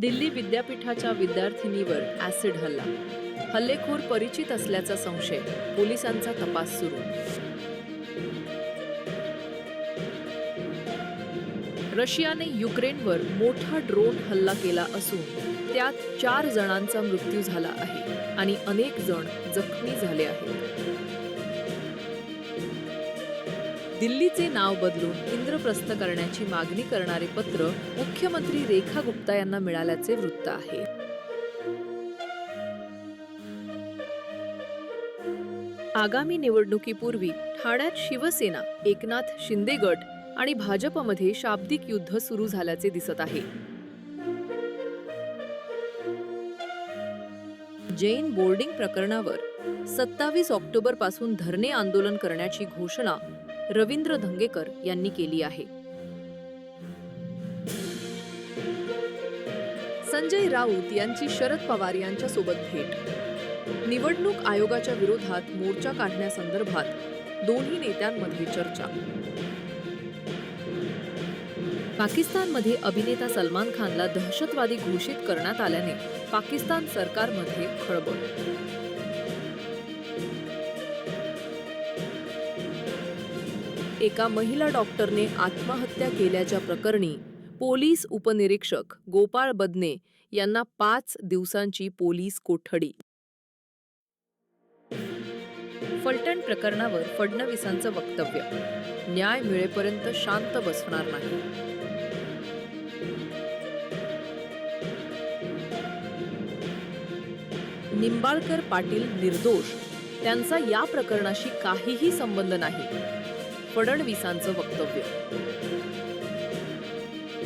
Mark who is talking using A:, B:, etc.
A: दिल्ली विद्यापीठाच्या विद्यार्थिनीवर ॲसिड हल्ला. हल्लेखोर परिचित असल्याचा संशय पोलिसांचा तपास सुरू. रशियाने युक्रेनवर मोठा ड्रोन हल्ला केला असून त्यात चार जणांचा मृत्यू झाला आहे आणि अनेक जण जखमी झाले आहेत. दिल्लीचे नाव बदलून इंद्रप्रस्थ करण्याची मागणी करणारे पत्र मुख्यमंत्री रेखा गुप्ता यांना मिळाल्याचे वृत्त आहे. आगामी निवडणुकीपूर्वी ठाण्यात शिवसेना एकनाथ शिंदे गट आणि भाजपमध्ये शाब्दिक युद्ध सुरू झाल्याचे दिसत आहे. जैन बोर्डिंग प्रकरणावर सत्तावीस ऑक्टोबरपासून धरणे आंदोलन करण्याची घोषणा रवींद्र धंगेकर यांनी केली आहे. संजय राऊत यांची शरद पवार यांच्यासोबत भेट. निवडणूक आयोगाच्या विरोधात मोर्चा काढण्यासंदर्भात दोन्ही नेत्यांमध्ये चर्चा. पाकिस्तानमध्ये अभिनेता सलमान खानला दहशतवादी घोषित करण्यात आल्याने पाकिस्तान सरकारमध्ये खळबळ. एका महिला डॉक्टरने आत्महत्या केल्याच्या प्रकरणी पोलीस उपनिरीक्षक गोपाळ बदने यांना पाच दिवसांची पोलीस कोठडी. फलटण प्रकरणावर फडणवीसांचं वक्तव्य. न्याय मिळेपर्यंत शांत बसणार नाही. निंबाळकर पाटील निर्दोष. त्यांचा या प्रकरणाशी काहीही संबंध नाही. फडणवीसांचं वक्तव्य.